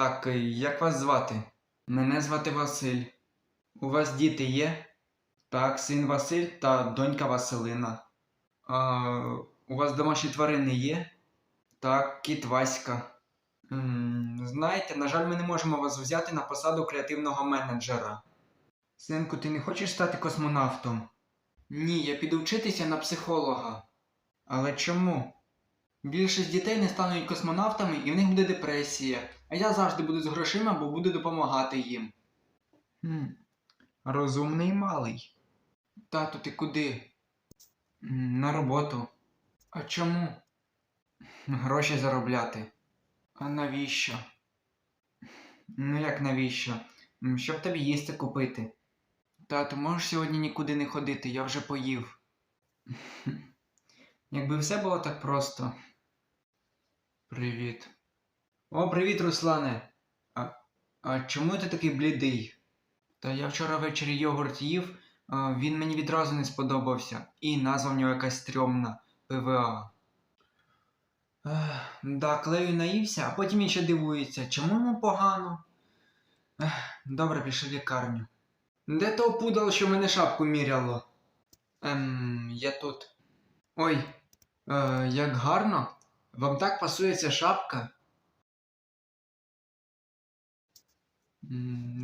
Так, е, як вас звати? Мене звати Василь. У вас діти є? Так, син Василь та донька Василина. А, у вас домашні тварини є? Так, кіт Васька. Знаєте, на жаль, ми не можемо вас взяти на посаду креативного менеджера. Синку, ти не хочеш стати космонавтом? Ні, я піду вчитися на психолога. Але чому? Більшість дітей не стануть космонавтами і в них буде депресія, а я завжди буду з грошима, бо буду допомагати їм. Хм, розумний малий. Тату, ти куди? На роботу. А чому? Гроші заробляти. А навіщо? Ну як навіщо? Щоб тобі їсти купити. Тату, можеш сьогодні нікуди не ходити, я вже поїв. Якби все було так просто. Привіт. О, привіт, Руслане. А, а чому ти такий блідий? Та я вчора ввечері йогурт їв, а, він мені відразу не сподобався, і назва в нього якась стрьомна ПВА. Ех, да, клею наївся, а потім ще дивується, чому йому погано. Ех, добре, пішли в лікарню. Де то пудало, що мене шапку міряло? Ем, я тут. Ой, е, як гарно. Вам так пасує ця шапка?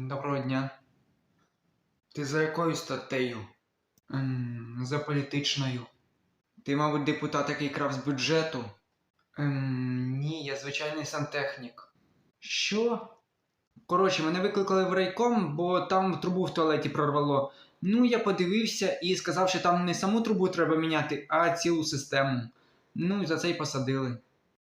Доброго дня. Ти за якою статтею? Ем, за політичною. Ти, мабуть, депутат, який крав з бюджету? Ем, ні, я звичайний сантехнік. Що? Коротше, мене викликали в райком, бо там трубу в туалеті прорвало. Ну, я подивився і сказав, що там не саму трубу треба міняти, а цілу систему. Ну, і за це й посадили.